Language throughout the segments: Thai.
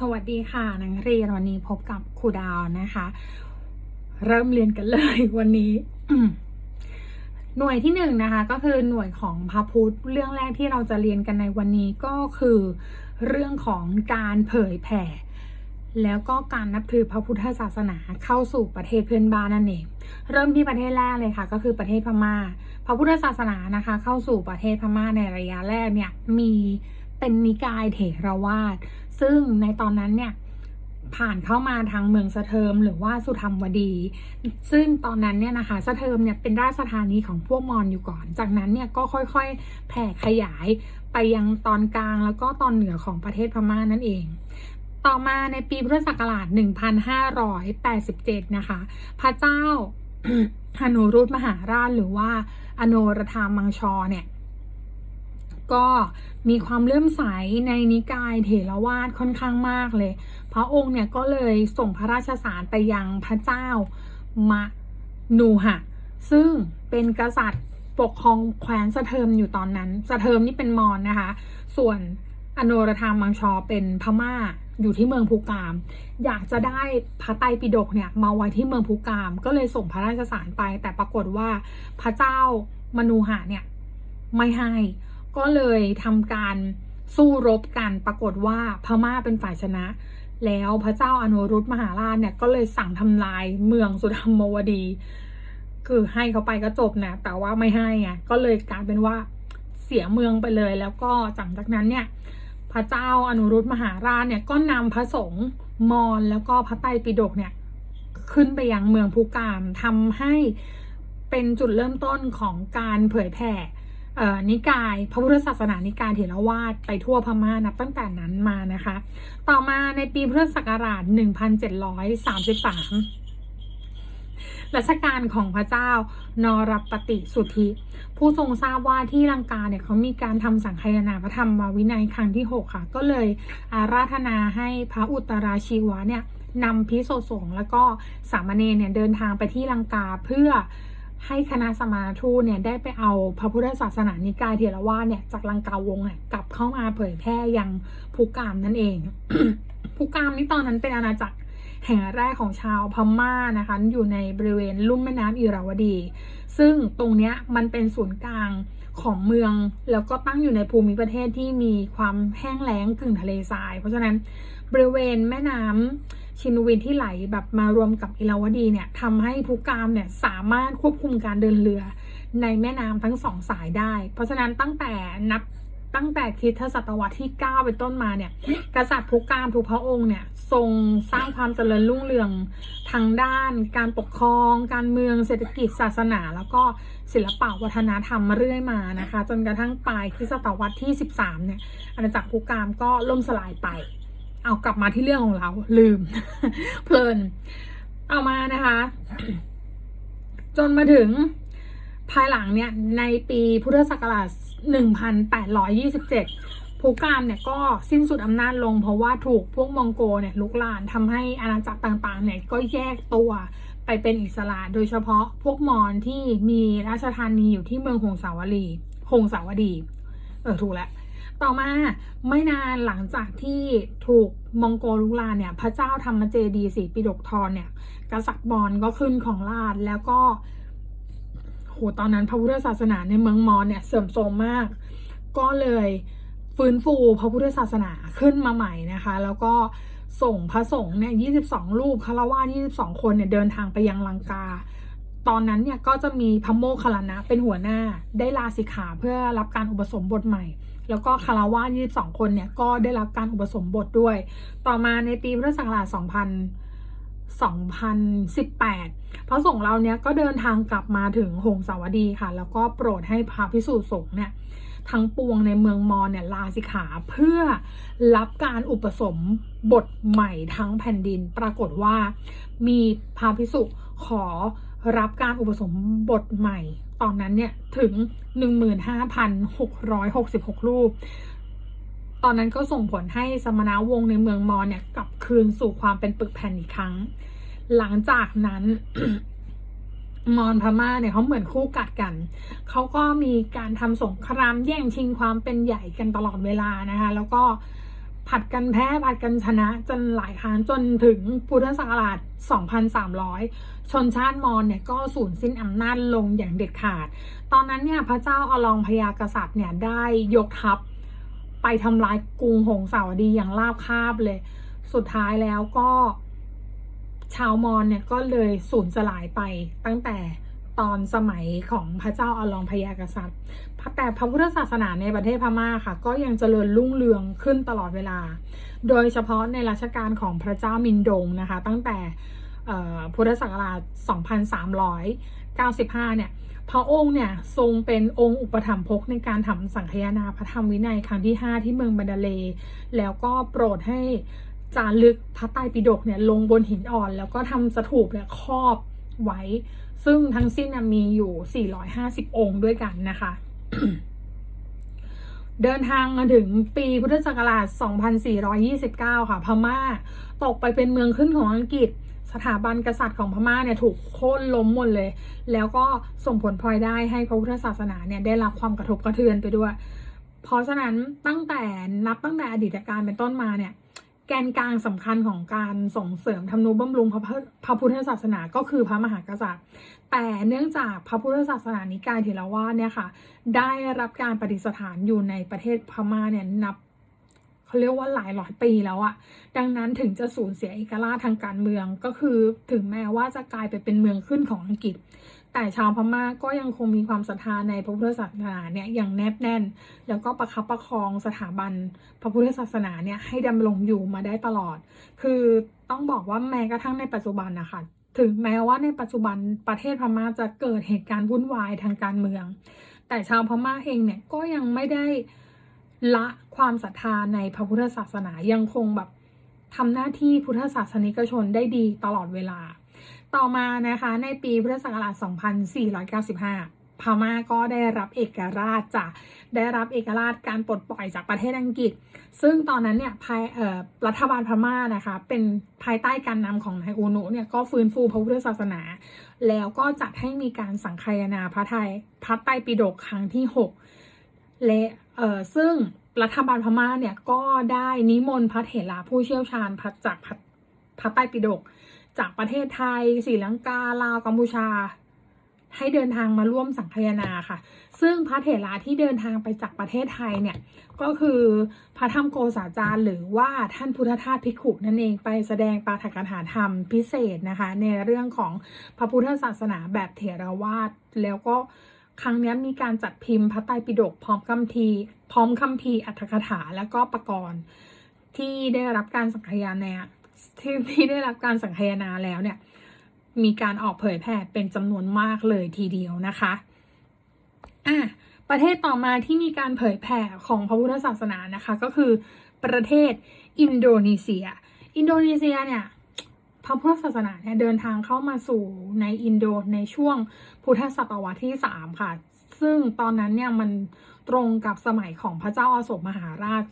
สวัสดีค่ะนักเรียนวันนี้พบกับครูดาวนะคะ เริ่มเรียนกันเลยวันนี้ หน่วยที่หนึ่งนะคะ ก็คือหน่วยของพระพุทธเรื่องแรกที่เราจะเรียนกันในวันนี้ก็คือเรื่องของการเผยแผ่ แล้วก็การนับถือพระพุทธศาสนาเข้าสู่ประเทศเพื่อนบ้านนั่นเองเริ่มที่ประเทศแรกเลยค่ะ ก็คือประเทศพม่า พระพุทธศาสนานะคะ เข้าสู่ประเทศพม่าในระยะแรกเนี่ยมี เป็นนิกายเถรวาท ซึ่งในตอนนั้นเนี่ยผ่านเข้ามาทางเมืองสะเทิมหรือว่าสุธรรมวดี ซึ่งตอนนั้นเนี่ยนะคะสะเทิมเนี่ยเป็นราชธานีของพวกมอญอยู่ก่อน จากนั้นเนี่ยก็ค่อยๆแผ่ขยายไปยังตอนกลางแล้วก็ตอนเหนือของประเทศพม่านั่นเอง ต่อมาในปีพุทธศักราช 1587 นะคะ พระเจ้าฮานุรุตมหาราชหรือว่าอโนรธามังชอเนี่ย ก็มีความเลื่อมใสในนิกายเถรวาทค่อนข้างมากเลย พระองค์เนี่ยก็เลยส่งพระราชสารไปยังพระเจ้ามะนูหะ ซึ่งเป็นกษัตริย์ปกครองแคว้นสะเทิมอยู่ตอนนั้น สะเทิมนี่เป็นมอญนะคะ ส่วนอโนรธามังชอเป็นพม่าอยู่ที่เมืองภูกาม อยากจะได้พระไตรปิฎกเนี่ยมาไว้ที่เมืองภูกาม ก็เลยส่งพระราชสารไป แต่ปรากฏว่าพระเจ้ามนูหะเนี่ยไม่ให้ ก็เลยทำการสู้รบกันปรากฏว่าพม่าเป็นฝ่ายชนะ แล้วพระเจ้าอนุรุตมหาราชเนี่ยก็เลยสั่งทำลายเมืองสุธรรมวดี คือให้เขาไปก็จบนะแต่ว่าไม่ให้ไงก็เลยกลายเป็นว่าเสียเมืองไปเลย แล้วก็จากจากนั้นเนี่ยพระเจ้าอนุรุตมหาราชเนี่ยก็นำพระสงฆ์มอญแล้วก็พระไตรปิฎกเนี่ยขึ้นไปยังเมืองภูกามทำให้เป็นจุดเริ่มต้นของการเผยแผ่ นิกาย พระพุทธศาสนานิกายเถรวาทไปทั่วพม่านับตั้งแต่นั้นมานะคะ ต่อมาในปีพุทธศักราช 1733รัชกาลของพระเจ้านรปฏิสุทธิ ผู้ทรงทราบว่าที่ลังกาเนี่ยเขามีการทำสังคายนาพระธรรมวินัยครั้งที่ 6 ค่ะ ก็เลยอาราธนาให้พระอุตราชีวะเนี่ยนำพิโสสงแล้วก็สามเณรเนี่ยเดินทางไปที่ลังกาเพื่อ ให้คณะสมณทูตเนี่ยได้ไปเอาพระพุทธศาสนานิกายเถรวาทเนี่ยจากลังกาวงเนี่ยกลับเข้ามาเผยแพร่ยังภูกามนั่นเอง ภูกามนี่ตอนนั้นเป็นอาณาจักรแห่งแรกของชาวพม่านะคะอยู่ในบริเวณลุ่มแม่น้ำอิราวดี ซึ่งตรงเนี้ยมันเป็นศูนย์กลางของเมือง แล้วก็ตั้งอยู่ในภูมิประเทศที่มีความแห้งแล้งกึ่งทะเลทราย เพราะฉะนั้นบริเวณแม่น้ำ ชินวินที่ไหลแบบมารวมกับอิราวดีเนี่ยทำให้ภูกามเนี่ยสามารถควบคุมการเดินเรือในแม่น้ำทั้งสองสายได้ เพราะฉะนั้นตั้งแต่นับตั้งแต่คริสตศตวรรษที่ 9 เป็นต้นมาเนี่ย กษัตริย์ทุการทุกพระองค์เนี่ย ทรงสร้างความเจริญรุ่งเรืองทางด้าน การปกครอง การเมืองเศรษฐกิจศาสนา แล้วก็ศิลปะวัฒนธรรมมาเรื่อยมานะคะ จนกระทั่งปลายคริสตศตวรรษที่ 13 เนี่ยอาณาจักรภูกามก็ล่มสลายไป เอากลับมาที่เรื่องของเรา ลืม เพลิน เอามานะคะ จนมาถึงภายหลังเนี่ย ในปีพุทธศักราช 1827ภูกามเนี่ยก็สิ้นสุดอำนาจลง เพราะว่าถูกพวกมองโกเนี่ยลุกลานทำให้อาณาจักรต่างๆ เนี่ยก็แยกตัวไปเป็นอิสระโดยเฉพาะพวกมอญที่มีราชธานีอยู่ที่เมืองหงสาวรีหงสาวดี เออถูกแล้ว ต่อมาไม่นานหลังจากที่ถูกมองโกลุกลานเนี่ยพระเจ้าธรรมเจดีสีปิฎกทรเนี่ยกษัตริย์มอญก็ขึ้นของราชแล้วก็โหตอนนั้นพระพุทธศาสนาในเมืองมอญเนี่ยเสื่อมโทรมมาก ก็เลยฟื้นฟูพระพุทธศาสนาขึ้นมาใหม่นะคะ แล้วก็ส่งพระสงฆ์เนี่ย22รูปคารวะ22 คนเนี่ยเดินทางไปยังลังกา ตอนนั้นเนี่ยก็จะมีพระโมคคัลลานะเป็นหัวหน้าได้ลาสิกขาเพื่อรับการอุปสมบทใหม่ แล้วก็คาราวะ22 คนเนี่ย ก็ได้รับการอุปสมบทด้วย ต่อมาในปีพุทธศักราช2000 2018 พระสงฆ์เราเนี่ยก็เดินทางกลับมาถึงหงสาวดีค่ะ แล้วก็โปรดให้พระพิสุสงฆ์เนี่ยทั้งปวงในเมืองมอญเนี่ยลาสิกขาเพื่อรับการอุปสมบทใหม่ทั้งแผ่นดิน ปรากฏว่ามีพระพิสุขอรับการอุปสมบทใหม่ ตอนนั้นเนี่ยถึง 15,666 รูป ตอนนั้นก็ส่งผลให้สมณวงศ์ในเมืองมอญเนี่ยกลับคืนสู่ความเป็นปึกแผ่นอีกครั้ง หลังจากนั้นมอญพม่าเนี่ยเขาเหมือนคู่กัดกัน เขาก็มีการทำสงครามแย่งชิงความเป็นใหญ่กันตลอดเวลานะคะ แล้วก็ ผัดกันแพ้ผัดกันชนะจนหลายครั้งจนถึงพุทธศักราช 2,300 ชนชาติมอญเนี่ยก็สูญสิ้นอำนาจลงอย่างเด็ดขาด ตอนนั้นเนี่ยพระเจ้าอลองพญากษัตริย์เนี่ยได้ยกทัพไปทำลายกรุงหงสาวดีอย่างราบคาบเลย สุดท้ายแล้วก็ชาวมอญเนี่ยก็เลยสูญสลายไปตั้งแต่ ตอนสมัยของพระเจ้าอลองพญากษัตริย์ แต่พระพุทธศาสนาในประเทศพม่าค่ะ ก็ยังเจริญรุ่งเรืองขึ้นตลอดเวลา โดยเฉพาะในรัชกาลของพระเจ้ามินดงนะคะ ตั้งแต่พุทธศักราช 2395 เนี่ย พระองค์เนี่ยทรงเป็นองค์อุปถัมภกในการทำสังคายนาพระธรรมวินัยครั้งที่ 5 ที่เมืองบันดาเล แล้วก็โปรดให้จารึกพระไตรปิฎกเนี่ยลงบนหินอ่อน แล้วก็ทำสถูปเนี่ยครอบไว้ ซึ่งทั้งสิ้นมีอยู่ 450 องค์ด้วยกันนะคะ เดินทางมาถึงปีพุทธศักราช 2429 ค่ะ พม่า ตกไปเป็นเมืองขึ้นของอังกฤษ สถาบันกษัตริย์ของพม่าเนี่ยถูกโค่นล้มหมดเลย แล้วก็ส่งผลพลอยได้ให้พระพุทธศาสนาเนี่ยได้รับความกระทบกระเทือนไปด้วย เพราะฉะนั้นตั้งแต่นับตั้งแต่อดีตการเป็นต้นมาเนี่ย แกนกลางสำคัญของการส่งเสริมทำนุบำรุงพระพุทธพระพุทธศาสนาก็คือพระมหากษัตริย์ แต่เนื่องจากพระพุทธศาสนานิกายเถรวาทเนี่ยค่ะ ได้รับการปฏิสถานอยู่ในประเทศพม่าเนี่ยนับเขาเรียกว่าหลายร้อยปีแล้วอะดังนั้นถึงจะสูญเสียเอกราชทางการเมืองก็คือถึงแม้ว่าจะกลายไปเป็นเมืองขึ้นของอังกฤษ แต่ชาวพม่าก็ยังคงมีความศรัทธาในพระพุทธศาสนาเนี่ยอย่างแนบแน่น แล้วก็ประคับประคองสถาบันพระพุทธศาสนาเนี่ยให้ดำรงอยู่มาได้ตลอด คือต้องบอกว่าแม้กระทั่งในปัจจุบันนะคะถึงแม้ว่าในปัจจุบันประเทศพม่าจะเกิดเหตุการณ์วุ่นวายทางการเมือง แต่ชาวพม่าเองเนี่ยก็ยังไม่ได้ละความศรัทธาในพระพุทธศาสนายังคงแบบทำหน้าที่พุทธศาสนิกชนได้ดีตลอดเวลา ต่อมานะคะในปีพุทธศักราช 2495 พม่าก็ได้รับเอกราชจากได้รับเอกราชการปลดปล่อยจากประเทศอังกฤษ ซึ่งตอนนั้นเนี่ยภายรัฐบาลพม่านะคะเป็นภายใต้การนำของนายอูนุเนี่ยก็ฟื้นฟูพระพุทธศาสนา แล้วก็จัดให้มีการสังคายนาพระไทยพระไตรปิฎกครั้งที่ 6 และเออซึ่งรัฐบาลพม่าเนี่ยก็ได้นิมนต์พระเถระผู้เชี่ยวชาญพระจากพระพระไตรปิฎก จากประเทศไทยศรีลังกาลาวกัมพูชา ให้เดินทางมาร่วมสังคายนาค่ะ ซึ่งพระเถระที่เดินทางไปจากประเทศไทยเนี่ยก็คือพระธรรมโกษาจารย์หรือว่าท่านพุทธทาสภิกขุนั่นเองไปแสดงปาฐกถาธรรมพิเศษนะคะ ในเรื่องของพระพุทธศาสนาแบบเถรวาทแล้วก็ครั้งนี้มีการจัดพิมพ์พระไตรปิฎกพร้อมคัมภีร์พร้อมคัมภีร์อัตถกถาแล้วก็ประกรณ์ที่ได้รับการสังคายนา ที่ที่ได้รับการสังคายนาแล้วเนี่ย มีการออกเผยแพร่เป็นจำนวนมากเลยทีเดียวนะคะอะประเทศต่อมาที่มีการเผยแผ่ของพระพุทธศาสนานะคะ ก็คือประเทศอินโดนีเซีย อินโดนีเซียเนี่ยพระพุทธศาสนาเนี่ยเดินทางเข้ามาสู่ในอินโดในช่วงพุทธศตวรรษที่สามค่ะ ซึ่งตอนนั้นเนี่ยมันตรงกับสมัยของพระเจ้าอาโศกมหาราช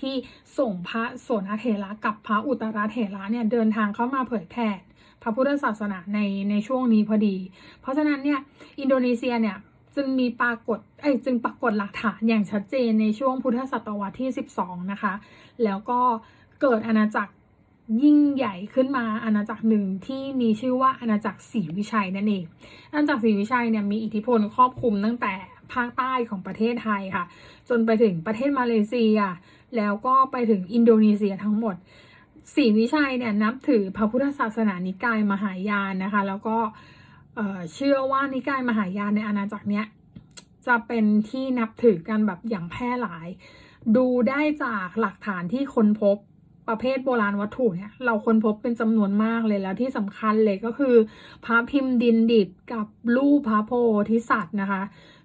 ที่ส่งพระโสนเถระกับพระอุตรเถระเนี่ยเดินทางเข้ามาเผยแผ่พระพุทธศาสนาในในช่วงนี้พอดี เพราะฉะนั้นเนี่ยอินโดนีเซียเนี่ยจึงมีปรากฏเอ้จึงปรากฏหลักฐานอย่างชัดเจนในช่วงพุทธศตวรรษที่ 12 นะคะ แล้วก็เกิดอาณาจักรยิ่งใหญ่ขึ้นมาอาณาจักรหนึ่งที่มีชื่อว่าอาณาจักรศรีวิชัยนั่นเองอาณาจักรศรีวิชัยเนี่ยมีอิทธิพลครอบคลุมตั้งแต่ภาคใต้ของประเทศไทยค่ะ จนไปถึงประเทศมาเลเซีย แล้วก็ไปถึงอินโดนีเซียทั้งหมดศรีวิชัยเนี่ยนับถือพระพุทธศาสนานิกายมหายานนะคะ แล้วก็เชื่อว่านิกายมหายานในอาณาจักรเนี้ยจะเป็นที่นับถือกันแบบอย่างแพร่หลาย ดูได้จากหลักฐานที่ค้นพบประเภทโบราณวัตถุเนี่ยเราค้นพบเป็นจำนวนมากเลยแล้วที่สำคัญเลยก็คือ พระพิมพ์ดินดิบกับรูปพระโพธิสัตว์นะคะ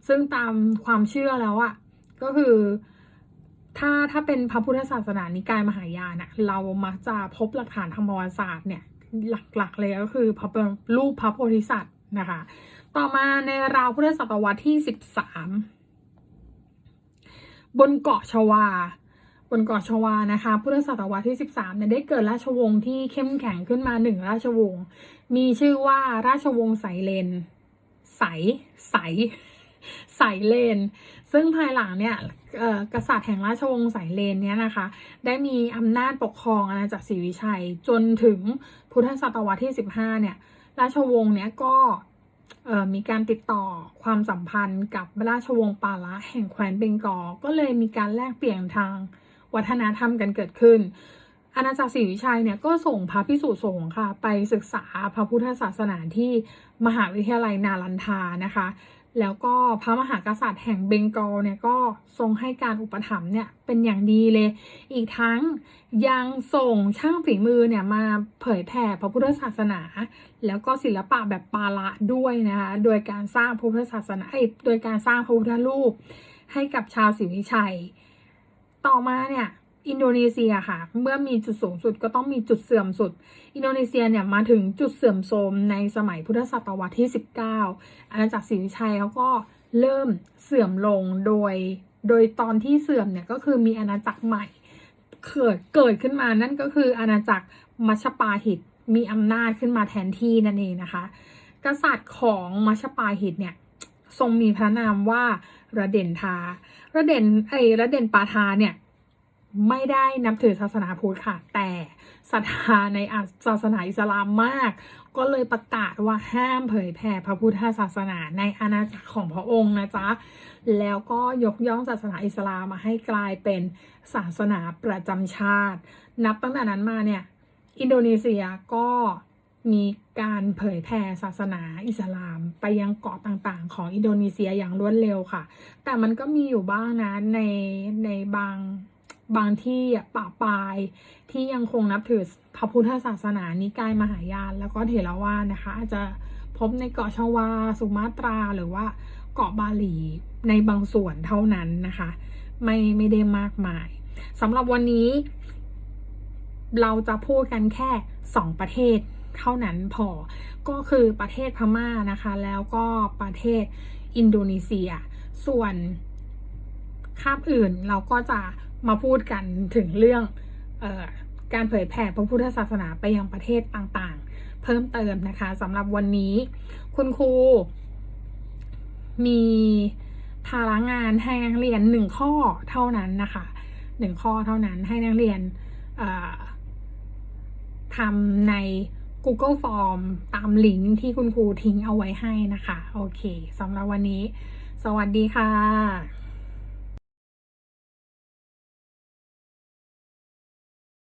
ซึ่งตามความเชื่อแล้วอะ่ะก็คือ ถ้าถ้าเป็นพระพุทธศาสนานิกายมหายานอะเรามักจะพบหลักฐานทางประวัติศาสตร์เนี่ยหลักๆเลยก็คือพระรูปพระโพธิสัตว์นะคะ ต่อมาในราวพุทธศตวรรษที่สิบสามบนเกาะชวา บนเกาะชวานะคะ พุทธศตวรรษที่ 13เนี่ยได้เกิดราชวงศ์ที่เข้มแข็งขึ้นมาหนึ่งราชวงศ์ มีชื่อว่าราชวงศ์ไสเลน ใส ใส ใสเลน ซึ่งภายหลังเนี่ย กษัตริย์แห่งราชวงศ์สายเลนเนี่ยนะคะ ได้มีอำนาจปกครองอาณาจักรศรีวิชัย จนถึงพุทธศตวรรษที่ 15 เนี่ย ราชวงศ์เนี่ยก็มีการติดต่อความสัมพันธ์กับราชวงศ์ปาละแห่งแคว้นเบงกอลก็เลยมีการแลกเปลี่ยนทางวัฒนธรรมกันเกิดขึ้น อาณาจักรศรีวิชัยเนี่ยก็ส่งพระพิสุสงฆ์ค่ะ ไปศึกษาพระพุทธศาสนาที่มหาวิทยาลัยนาลันทานะคะ แล้วก็พระมหากษัตริย์แห่งเบงกอลเนี่ยก็ทรงให้การอุปถัมภ์เนี่ยเป็นอย่างดีเลย อีกทั้งยังส่งช่างฝีมือเนี่ยมาเผยแผ่พระพุทธศาสนา แล้วก็ศิลปะแบบปาละด้วยนะคะ โดยการสร้างพระพุทธศาสนาเอ้โดยการสร้างพระพุทธรูปให้กับชาวศรีวิชัย ต่อมาเนี่ย อินโดนีเซียค่ะ เมื่อมีจุดสูงสุดก็ต้องมีจุดเสื่อมสุด อินโดนีเซียเนี่ยมาถึงจุดเสื่อมโทรมในสมัยพุทธศตวรรษที่ 19 อาณาจักรศรีวิชัยเขาก็เริ่มเสื่อมลงโดย โดยตอนที่เสื่อมเนี่ยก็คือมีอาณาจักรใหม่เกิดเกิดขึ้นมานั่นก็คืออาณาจักรมัชปาหิตมีอำนาจขึ้นมาแทนที่นั่นเองนะคะ กษัตริย์ของมัชปาหิตเนี่ยทรงมีพระนามว่าระเด่นทาระเด่นไอระเด่นปาทาเนี่ย ไม่ได้นับถือศาสนาพุทธค่ะ แต่ศรัทธาในศาสนาอิสลามมาก ก็เลยประกาศว่าห้ามเผยแผ่พระพุทธศาสนาในอาณาจักรของพระองค์นะจ๊ะ แล้วก็ยกย่องศาสนาอิสลามมาให้กลายเป็นศาสนาประจำชาติ นับตั้งแต่นั้นมาเนี่ย อินโดนีเซียก็มีการเผยแผ่ศาสนาอิสลามไปยังเกาะต่างๆ ของอินโดนีเซียอย่างรวดเร็วค่ะ แต่มันก็มีอยู่บ้างนะในในบาง บางที่อะป่าปลายที่ยังคงนับถือพระพุทธศาสนานิกายมหายาน แล้วก็เถรวาทนะคะ อาจจะพบในเกาะชวา สุมาตราหรือว่าเกาะบาหลีในบางส่วนเท่านั้นนะคะ ไม่ไม่ได้มากมายสำหรับวันนี้ เราจะพูดกันแค่สองประเทศเท่านั้นพอก็คือประเทศพม่านะคะ แล้วก็ประเทศอินโดนีเซีย ส่วนคาบอื่นเราก็จะ มาพูดกันถึงเรื่องออการเผยแผ่พระพุทธศาสนาไปยังประเทศต่างๆ เพิ่มเติมนะคะสำหรับวันนี้คุณครูมีภาระงานให้นักเรียนหนึ่งข้อเท่านั้นนะคะหนึ่งข้อเท่านั้นให้นักเรียนทำใน Google Form ตามลิงก์ที่คุณครูทิ้งเอาไว้ให้นะคะ โอเคสำหรับวันนี้ สวัสดีค่ะ